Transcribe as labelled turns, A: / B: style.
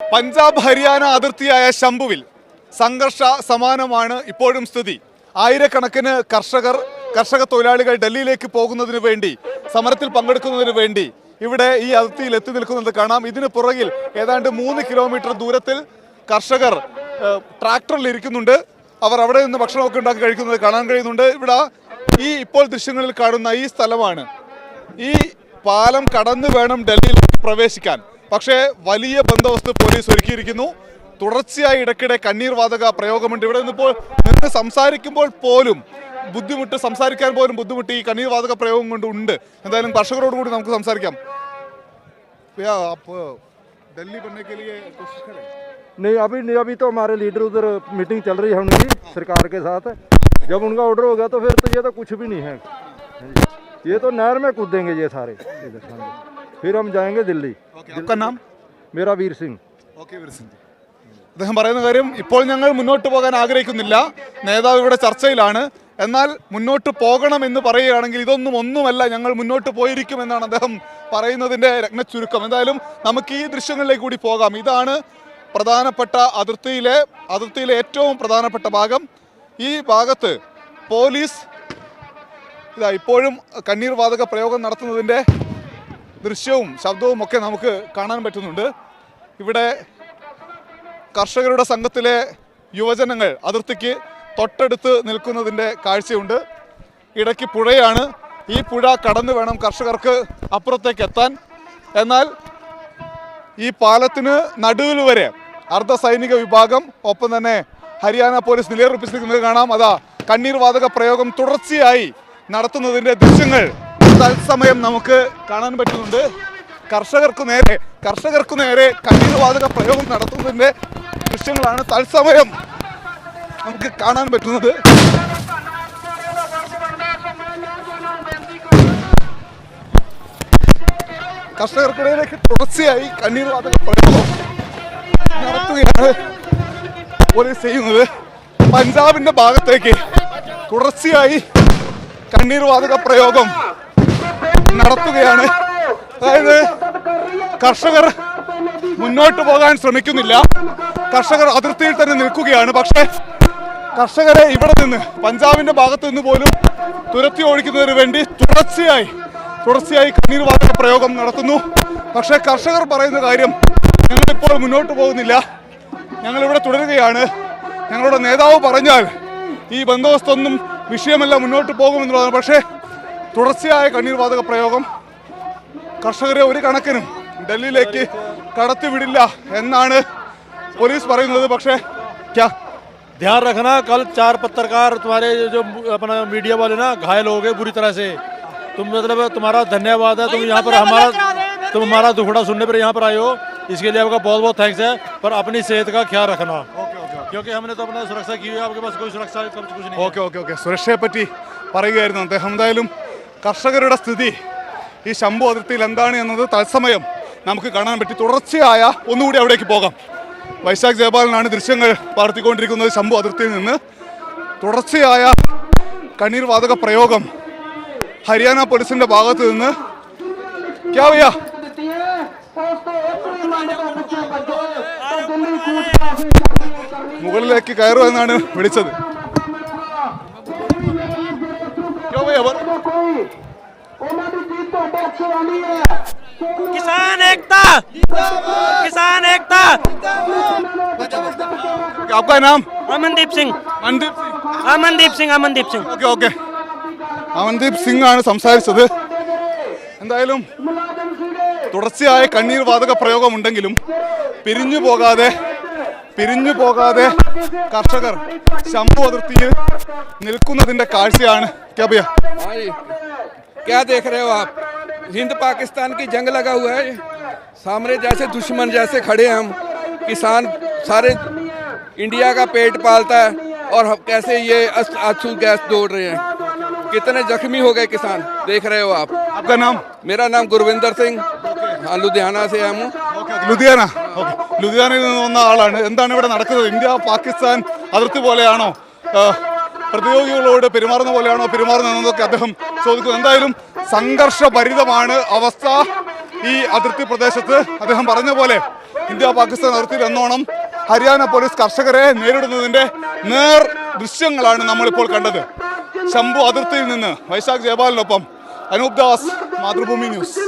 A: പഞ്ചാബ് ഹരിയാന അതിർത്തിയായ ശംഭുവിൽ സംഘർഷ സമാനമാണ് ഇപ്പോഴും സ്ഥിതി. ആയിരക്കണക്കിന് കർഷകർ കർഷക തൊഴിലാളികൾ ഡൽഹിയിലേക്ക് പോകുന്നതിന് വേണ്ടി സമരത്തിൽ പങ്കെടുക്കുന്നതിന് വേണ്ടി ഇവിടെ ഈ അതിർത്തിയിൽ എത്തി നിൽക്കുന്നത് കാണാം. ഇതിന് പുറകിൽ ഏതാണ്ട് മൂന്ന് കിലോമീറ്റർ ദൂരത്തിൽ കർഷകർ ട്രാക്ടറിൽ ഇരിക്കുന്നുണ്ട്. അവർ അവിടെ നിന്ന് ഭക്ഷണമൊക്കെ ഉണ്ടാക്കി കഴിക്കുന്നത് കാണാൻ കഴിയുന്നുണ്ട്. ഇവിടെ ഈ ഇപ്പോൾ ദൃശ്യങ്ങളിൽ കാണുന്ന ഈ സ്ഥലമാണ്. ഈ പാലം കടന്നു വേണം ഡൽഹിയിലേക്ക് പ്രവേശിക്കാൻ. പക്ഷേ വലിയ ബന്ദോബസ്ത് പോലീസ് ഒരുക്കിയിരിക്കുന്നു തുടർച്ചയായി ഇടയ്ക്കിടെ കണ്ണീർ വാതക പ്രയോഗമുണ്ട് ഇവിടെ നിന്നിപ്പോൾ നിന്ന് സംസാരിക്കുമ്പോൾ പോലും ബുദ്ധിമുട്ട് സംസാരിക്കാൻ പോലും ബുദ്ധിമുട്ട് ഈ കണ്ണീർ വാതക പ്രയോഗം കൊണ്ട് ഉണ്ട് എന്തായാലും കർഷകരോട് കൂടി നമുക്ക് സംസാരിക്കാം भैया, आप दिल्ली बनने के लिए कोशिश करें
B: नहीं अभी नहीं अभी तो हमारे लीडर उधर मीटिंग चल रही है उनकी सरकार के साथ जब उनका ऑर्डर हो गया तो फिर तो ये तो कुछ भी नहीं है ये तो नहर में कूदेंगे ये सारे इधर सामने। फिर हम जाएंगे दिल्ली
A: आपका नाम
B: मेरा वीर सिंह
A: ഓക്കെ അദ്ദേഹം പറയുന്ന കാര്യം ഇപ്പോൾ ഞങ്ങൾ മുന്നോട്ട് പോകാൻ ആഗ്രഹിക്കുന്നില്ല നേതാവ് ഇവിടെ ചർച്ചയിലാണ് എന്നാൽ മുന്നോട്ട് പോകണം എന്ന് പറയുകയാണെങ്കിൽ ഇതൊന്നും ഒന്നുമല്ല ഞങ്ങൾ മുന്നോട്ട് പോയിരിക്കും എന്നാണ് അദ്ദേഹം പറയുന്നതിന്റെ രത്ന ചുരുക്കം എന്തായാലും നമുക്ക് ഈ ദൃശ്യങ്ങളിലേക്ക് കൂടി പോകാം ഇതാണ് പ്രധാനപ്പെട്ട അതിർത്തിയിലെ അതിർത്തിയിലെ ഏറ്റവും പ്രധാനപ്പെട്ട ഭാഗം ഈ ഭാഗത്ത് പോലീസ് ഇതാ ഇപ്പോഴും കണ്ണീർ വാതക പ്രയോഗം നടത്തുന്നതിന്റെ ദൃശ്യവും ശബ്ദവും ഒക്കെ നമുക്ക് കാണാൻ പറ്റുന്നുണ്ട്. ഇവിടെ കർഷകരുടെ സംഘത്തിലെ യുവജനങ്ങൾ അതിർത്തിക്ക് തൊട്ടടുത്ത് നിൽക്കുന്നതിന്റെ കാഴ്ചയുണ്ട്. ഇടയ്ക്ക് പുഴയാണ്. ഈ പുഴ കടന്നു വേണം കർഷകർക്ക് അപ്പുറത്തേക്ക് എത്താൻ. എന്നാൽ ഈ പാലത്തിന് നടുവിൽ വരെ അർദ്ധ സൈനിക വിഭാഗം ഒപ്പം തന്നെ ഹരിയാന പോലീസ് നിലയുറപ്പിച്ചിരിക്കുന്നത് കാണാം. അതാ കണ്ണീർ വാതക പ്രയോഗം തുടർച്ചയായി നടത്തുന്നതിന്റെ ദൃശ്യങ്ങൾ തത്സമയം നമുക്ക് കാണാൻ പറ്റുന്നുണ്ട്. കർഷകർക്ക് നേരെ കർഷകർക്ക് നേരെ കണ്ണീർവാതക പ്രയോഗം നടത്തുന്നതിന്റെ ദൃശ്യങ്ങളാണ് തത്സമയം നമുക്ക് കാണാൻ പറ്റുന്നത്. കർഷകർക്കിടയിലേക്ക് തുടർച്ചയായി കണ്ണീർവാതക പ്രയോഗം നടത്തുകയാണ് പോലീസ് ചെയ്യുന്നത്. പഞ്ചാബിന്റെ ഭാഗത്തേക്ക് തുടർച്ചയായി കണ്ണീർവാതക പ്രയോഗം നടത്തുകയാണ്. അതായത് കർഷകർ മുന്നോട്ട് പോകാൻ ശ്രമിക്കുന്നില്ല. കർഷകർ അതിർത്തിയിൽ തന്നെ നിൽക്കുകയാണ്. പക്ഷേ കർഷകരെ ഇവിടെ നിന്ന് പഞ്ചാബിന്റെ ഭാഗത്ത് നിന്ന് പോലും തുരത്തി ഓടിക്കുന്നതിന് വേണ്ടി തുടർച്ചയായി തുടർച്ചയായി കണ്ണീർ വാതക പ്രയോഗം നടത്തുന്നു. പക്ഷേ കർഷകർ പറയുന്ന കാര്യം ഞങ്ങളിപ്പോൾ മുന്നോട്ട് പോകുന്നില്ല. ഞങ്ങളിവിടെ തുടരുകയാണ്. ഞങ്ങളുടെ നേതാവ് പറഞ്ഞാൽ ഈ ബന്ദോബസ്തൊന്നും വിഷയമല്ല മുന്നോട്ട് പോകുമെന്നുള്ളതാണ്. പക്ഷേ തുടർച്ചയായ കണ്ണീർ വാതക പ്രയോഗം കർഷകരെ ഒരു കണക്കിനും ഡൽഹിയിലേക്ക് കടത്തിവിടില്ല എന്നാണ് പോലീസ് പറയുന്നത് പക്ഷേ ക്യാ
C: ध्यान रखना कल चार पत्रकार तुम्हारे जो अपना मीडिया वाले ना घायल हो गए बुरी तरह से तुम मतलब तुम्हारा धन्यवाद है तुम यहाँ पर हमारा तुम हमारा दुखड़ा सुनने पर यहाँ पर आए हो इसके लिए आपका बहुत बहुत थैंक्स है पर अपनी सेहत का ख्याल रखना क्योंकि हमने तो अपना सुरक्षा की हुई है आपके पास कोई सुरक्षा कवच कुछ नहीं है।
A: ഓക്കെ ഓക്കെ ഓക്കെ സുരക്ഷയെ പറ്റി പറയുകയായിരുന്നു അദ്ദേഹം എന്തായാലും കർഷകരുടെ സ്ഥിതി ഈ ശംഭു അതിർത്തിയിൽ എന്താണ് എന്നത് തത്സമയം നമുക്ക് കാണാൻ പറ്റി. തുടർച്ചയായ ഒന്നുകൂടി അവിടേക്ക് പോകാം. വൈശാഖ് ജയപാലനാണ് ദൃശ്യങ്ങൾ പകർത്തിക്കൊണ്ടിരിക്കുന്നത് ശംഭു അതിർത്തിയിൽ നിന്ന്. തുടർച്ചയായ കണ്ണീർ വാതക പ്രയോഗം ഹരിയാന പോലീസിന്റെ ഭാഗത്ത് നിന്ന്. മുകളിലേക്ക് കയറുമെന്നാണ് വിളിച്ചത്. ക്യാ ഭയ്യാ പറ
D: किसान एकता किसान एकता
A: आपका नाम
D: अमनदीप सिंह
A: मनदीप सिंह
D: अमनदीप सिंह अमनदीप सिंह
A: ഓക്കെ ഓക്കെ അമൻദീപ് സിംഗ് ആണ് സംസാരിച്ചത് എന്തായാലും തുടർച്ചയായ കണ്ണീർ വാതക പ്രയോഗമുണ്ടെങ്കിലും പിരിഞ്ഞു പോകാതെ പിരിഞ്ഞു പോകാതെ കർഷകർ ശംഭു അതിർത്തിയിൽ നിൽക്കുന്നതിന്റെ കാഴ്ചയാണ് ക്യാബിയ
E: भाई क्या देख रहे हो आप हिंद पाकिस्तान की जंग लगा हुआ है सामने जैसे दुश्मन जैसे खड़े हैं हम किसान सारे इंडिया का पेट पालता है और हम कैसे ये अस- आंसू गैस दौड़ रहे हैं कितने जख्मी हो गए किसान देख रहे हो आप
A: आपका नाम
E: मेरा नाम गुरविंदर सिंह हाँ लुधियाना से हम हूँ
A: ലുധിയാന ഓക്കെ ലുധിയാനയിൽ നിന്ന് വന്ന ആളാണ് എന്താണ് ഇവിടെ നടക്കുന്നത് ഇന്ത്യ പാകിസ്ഥാൻ അതിർത്തി പോലെയാണോ ആ, പ്രതിയോഗികളോട് പെരുമാറുന്ന പോലെയാണോ പെരുമാറുന്നതെന്നൊക്കെ അദ്ദേഹം ചോദിക്കുന്നു എന്തായാലും സംഘർഷഭരിതമാണ് അവസ്ഥ ഈ അതിർത്തി പ്രദേശത്ത് അദ്ദേഹം പറഞ്ഞ പോലെ ഇന്ത്യ പാകിസ്ഥാൻ അതിർത്തിയിൽ എന്നോണം ഹരിയാന പോലീസ് കർഷകരെ നേരിടുന്നതിന്റെ നേർ ദൃശ്യങ്ങളാണ് നമ്മളിപ്പോൾ കണ്ടത് ശംഭു അതിർത്തിയിൽ നിന്ന് വൈശാഖ് ജയപാലിനൊപ്പം അനൂപ് ദാസ് മാതൃഭൂമി ന്യൂസ്